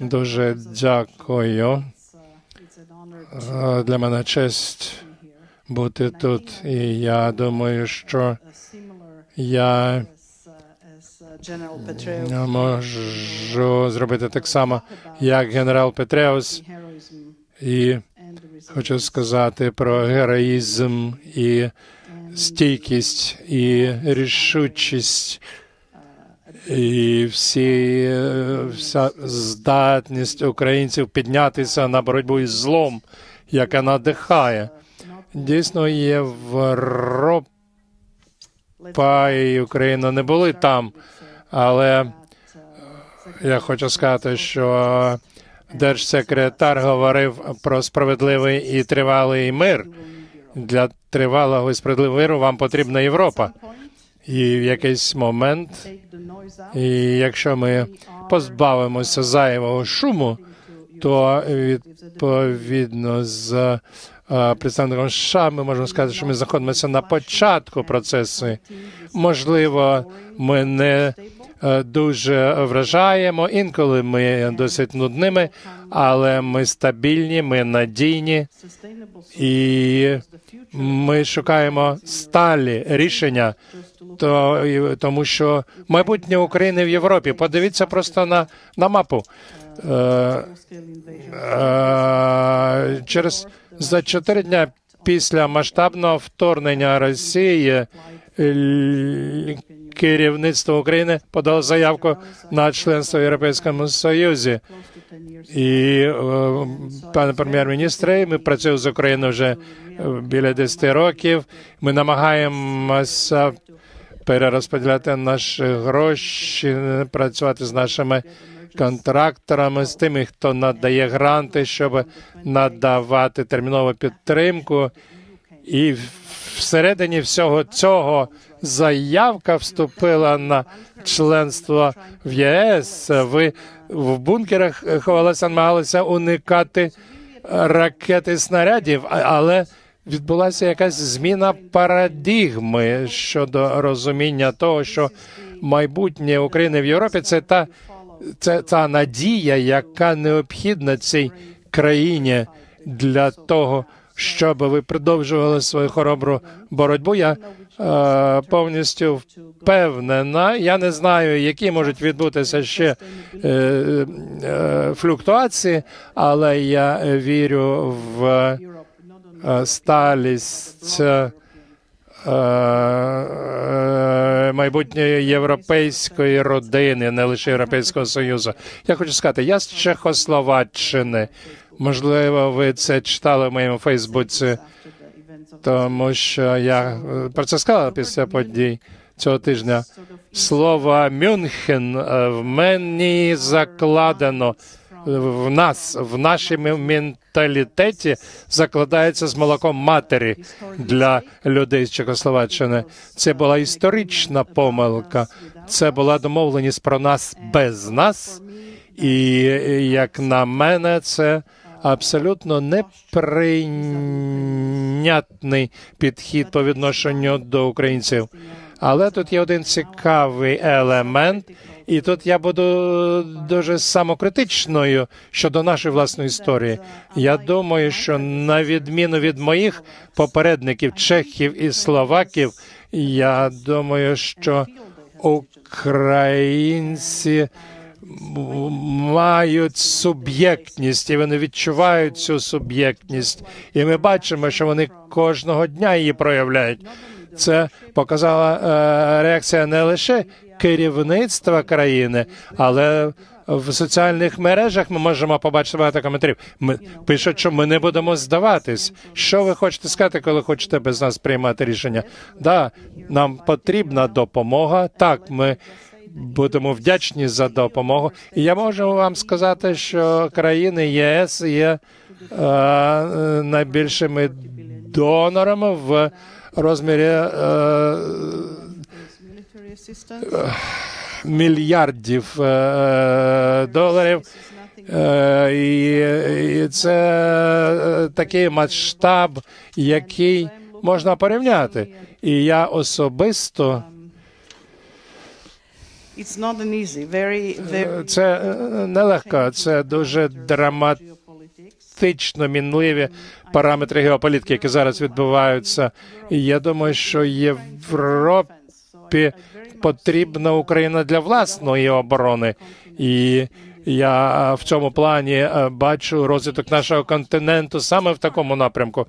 Дуже дякую. Е, Для мене честь бути тут, і я думаю, що я можу зробити так само, як генерал Петреус, і хочу сказати про героїзм і стійкість і рішучість. І всі, е, вся здатність українців піднятися на боротьбу із злом, яка надихає. Дійсно, Європа і Україна не були там, але я хочу сказати, що держсекретар говорив про справедливий і тривалий мир. Для тривалого і справедливого миру вам потрібна Європа. І в якийсь момент, і якщо ми позбавимося зайвого шуму, то відповідно з представником США ми можемо сказати, що ми знаходимося на початку процесу. Можливо, ми не е, дуже вражаємо. Інколи ми досить нудними, але ми стабільні, ми надійні і ми шукаємо сталі рішення, то тому що майбутнє України в Європі. Подивіться просто на, на мапу. Е, е, через за чотири дня після масштабного вторгнення Росії керівництво України подало заявку на членство в Європейському Союзі. І е, пане прем'єр-міністре, ми працюємо з Україною вже е, біля 10 років. Ми намагаємося перерозподіляти наші гроші, працювати з нашими контракторами, з тими, хто надає гранти, щоб надавати термінову підтримку. І всередині всього цього заявка вступила на членство в ЄС. Ви в бункерах ховалися, намагалися уникати ракети снарядів, але відбулася якась зміна парадигми щодо розуміння того, що майбутнє України в Європі це та це та надія, яка необхідна цій країні для того, щоб ви продовжували свою хоробру боротьбу. Я е, повністю впевнена. Я не знаю, які можуть відбутися ще е, е, флюктуації, але я вірю в е, сталість. Е, майбутньої європейської родини, не лише Європейського Союзу. Я хочу сказати, я з Чехословаччини. Можливо, ви це читали в моєму Фейсбуці, тому що я е, про це сказала після подій цього тижня. Слово Мюнхен е, в мені закладено в нас, в нашому менталітеті закладається з молоком матері для людей з Чехословаччини. Це була історична помилка. Це була домовленість про нас без нас. І як на мене, це абсолютно неприйнятний підхід по відношенню до українців. Але тут є один цікавий елемент, і тут я буду дуже самокритичною щодо нашої власної історії. Я думаю, що на відміну від моїх попередників, чехів і словаків, я думаю, що українці мають суб'єктність, і вони відчувають цю суб'єктність. І ми бачимо, що вони кожного дня її проявляють. Це показала е, реакція не лише керівництва країни, але в соціальних мережах ми можемо побачити багато коментарів. Ми пишуть, що ми не будемо здаватись. Що ви хочете сказати, коли хочете без нас приймати рішення? Да, нам потрібна допомога. Так, ми будемо вдячні за допомогу. І я можу вам сказати, що країни ЄС є е, найбільшими донорами в розмірі е, мільярдів е, доларів. Е, і, і це такий масштаб, який можна порівняти. І я особисто Це нелегко, це дуже драматично geopolitics. мінливі параметри геополітики, які зараз відбуваються. І я думаю, що Європі потрібна Україна для власної оборони. І я в цьому плані е, бачу розвиток нашого континенту саме в такому напрямку.